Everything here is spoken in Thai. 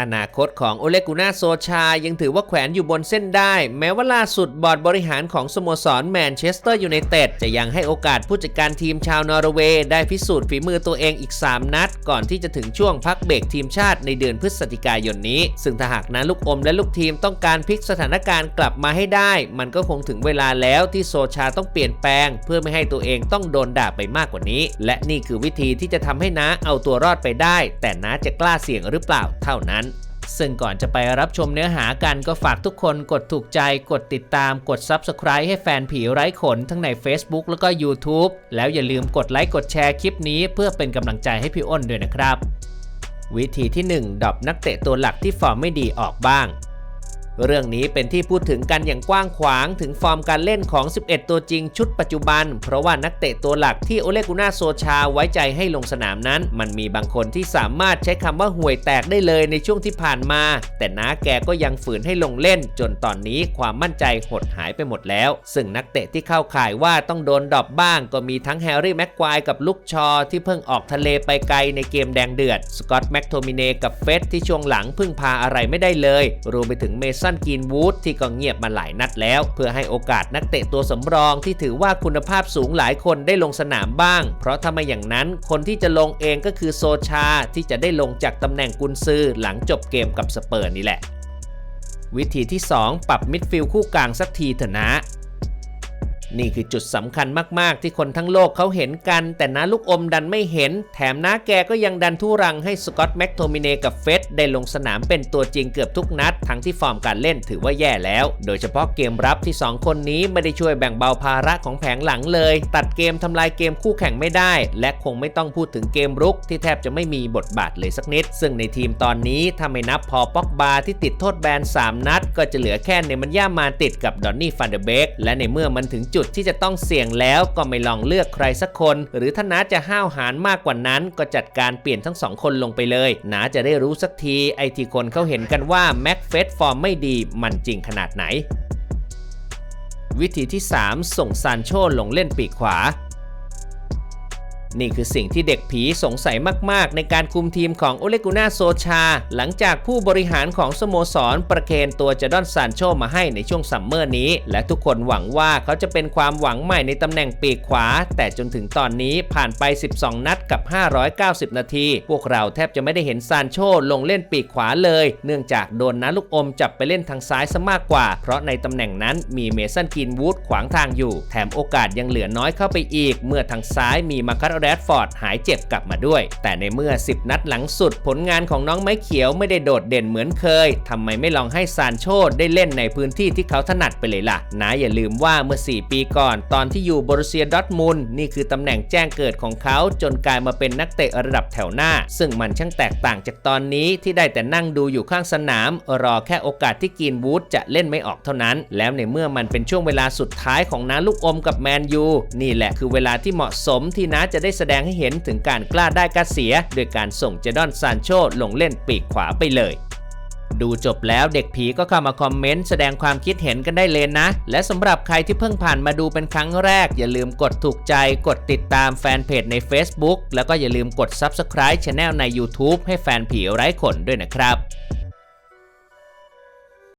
อนาคตของโอเลกุน่าโซชา ยังถือว่าแขวนอยู่บนเส้นได้ แม้ว่าล่าสุดบอร์ดบริหารของสโมสรแมนเชสเตอร์ยูไนเต็ดจะยังให้โอกาสผู้จัดการทีมชาวนอร์เวย์ได้พิสูจน์ฝีมือตัวเองอีก 3 นัด ก่อนที่จะถึงช่วงพักเบรกทีมชาติในเดือนพฤศจิกายนนี้ ซึ่งถ้าหากนั้นลูกอมและลูกทีมต้องการพลิกสถานการณ์กลับมาให้ได้ มันก็คงถึงเวลาแล้วที่โซชาต้องเปลี่ยนแปลง เพื่อไม่ให้ตัวเองต้องโดนด่าไปมากกว่านี้ และนี่คือวิธีที่จะทำให้น้าเอาตัวรอดไปได้ แต่น้าจะกล้าเสี่ยงหรือเปล่าเท่านั้น ซึ่งก่อนจะไปรับชมเนื้อหากันก็ฝากทุกคนกดถูกใจกดติดตามกด Subscribe ให้แฟนผีไร้ขนทั้งใน Facebook แล้วก็ YouTube แล้วอย่าลืมกดไลค์กดแชร์คลิปนี้ เพื่อเป็นกำลังใจให้พี่อ้นด้วยนะครับ วิธีที่1ดรอปนักเตะตัวหลักที่ฟอร์มไม่ดีออกบ้าง เรื่องนี้เป็นที่พูดถึงกันอย่างกว้างขวางถึงฟอร์มการเล่นของ 11 ตัวจริงชุดปัจจุบัน เพราะว่านักเตะตัวหลักที่โอเลกุน่าโซชาไว้ใจให้ลงสนามนั้น มันมีบางคนที่สามารถใช้คำว่าห่วยแตกได้เลยในช่วงที่ผ่านมา แต่น้าแกก็ยังฝืนให้ลงเล่น จนตอนนี้ความมั่นใจหดหายไปหมดแล้ว ซึ่งนักเตะที่เข้าข่ายว่าต้องโดนดรอปบ้าง ก็มีทั้งแฮร์รี่แม็กควายกับลุกชอที่เพิ่งออกทะเลไปไกลในเกมแดงเดือดสกอตแม็กโทมิเนกับเฟสที่ช่วงหลังพึ่งพาอะไรไม่ได้เลยรวมไปถึงเมสันกีนวูดที่ก็เงียบมาหลายนัดแล้ว เพื่อให้โอกาสนักเตะตัวสำรองที่ถือว่าคุณภาพสูงหลายคนได้ลงสนามบ้าง เพราะถ้าไม่อย่างนั้นคนที่จะลงเองก็คือโซชาที่จะได้ลงจากตำแหน่งกุนซือหลังจบเกมกับสเปอร์นี่แหละวิธีที่ 2 ปรับมิดฟิลด์คู่กลางสักทีเถอะนะ นี่คือจุดสำคัญมาก ๆ ที่คนทั้งโลกเขาเห็นกัน แต่น้าลูกอมดันไม่เห็น แถมน้าแกก็ยังดันทุรังให้สกอตต์แม็กโทมิเนกับเฟสได้ลงสนามเป็นตัวจริงเกือบทุกนัด ทั้งที่ฟอร์มการเล่นถือว่าแย่แล้ว โดยเฉพาะเกมรับที่ 2 คนนี้ไม่ได้ช่วยแบ่งเบาภาระของแผงหลังเลย ตัดเกมทำลายเกมคู่แข่งไม่ได้ และคงไม่ต้องพูดถึงเกมรุกที่แทบจะไม่มีบทบาทเลยสักนิด ซึ่งในทีมตอนนี้ถ้าไม่นับพอป็อกบาที่ติดโทษแบน3 นัด ก็จะเหลือแค่เนมันย่ามาติดกับดอนนี่ฟันเดเบกและในเมื่อมันถึงจุดที่จะต้องเสี่ยงแล้วก็ไม่ลองเลือกใครสักคน หรือถ้าน้าจะห้าวหาญมากกว่านั้น ก็จัดการเปลี่ยนทั้งสองคนลงไปเลยน้าจะได้รู้สักทีไอที่คนเขาเห็นกันว่าแม็กเฟสฟอร์มไม่ดีมันจริงขนาดไหน วิธีที่ 3 ส่งซานโชลงเล่นปีกขวา นี่คือสิ่งที่เด็กผีสงสัยมาก ๆ ในการคุมทีมของโอเลกุน่าโซชา หลังจากผู้บริหารของสโมสรประเคนตัวจดอนซานโชมาให้ในช่วงซัมเมอร์นี้ และทุกคนหวังว่าเขาจะเป็นความหวังใหม่ในตำแหน่งปีกขวา แต่จนถึงตอนนี้ผ่านไป 12 นัดกับ 590 นาที พวกเราแทบจะไม่ได้เห็นซานโชลงเล่นปีกขวาเลย เนื่องจากโดนนาลูกอมจับไปเล่นทางซ้ายซะมากกว่า เพราะในตำแหน่งนั้นมีเมสันกินวูดขวางทางอยู่ แถมโอกาสยังเหลือน้อยเข้าไปอีก เมื่อทางซ้ายมีมาคัตแรดฟอร์ดหายเจ็บกลับมาด้วย แต่ในเมื่อ 10 นัดหลังสุด ผลงานของน้องไม้เขียวไม่ได้โดดเด่นเหมือนเคยทำไมไม่ลองให้ซานโชได้เล่นในพื้นที่ที่เขาถนัดไปเลยล่ะนะอย่าลืมว่าเมื่อ 4 ปีก่อน ตอนที่อยู่บรูเซียดอร์ทมุนนี่คือตำแหน่งแจ้งเกิดของเขาจนกลายมาเป็นนักเตะระดับแถวหน้า ซึ่งมันช่างแตกต่างจากตอนนี้ที่ได้แต่นั่งดูอยู่ข้างสนาม รอแค่โอกาสที่กินวูดจะเล่นไม่ออกเท่านั้น แล้วในเมื่อมันเป็นช่วงเวลาสุดท้ายของน้าลูกอมกับแมนยูนี่แหละคือเวลาที่เหมาะสมที่น้าจะได้แสดงให้เห็นถึงการกล้าได้กล้าเสียโดยการส่งเจดอนซานโชลงเล่นปีกขวาไปเลยดูจบแล้วเด็กผีก็เข้ามาคอมเมนต์แสดงความคิดเห็นกันได้เลยนะ และสำหรับใครที่เพิ่งผ่านมาดูเป็นครั้งแรก อย่าลืมกดถูกใจกดติดตามแฟนเพจใน Facebook แล้วก็อย่าลืมกด Subscribe Channel ใน YouTube ให้แฟนผีไร้ขนด้วยนะครับ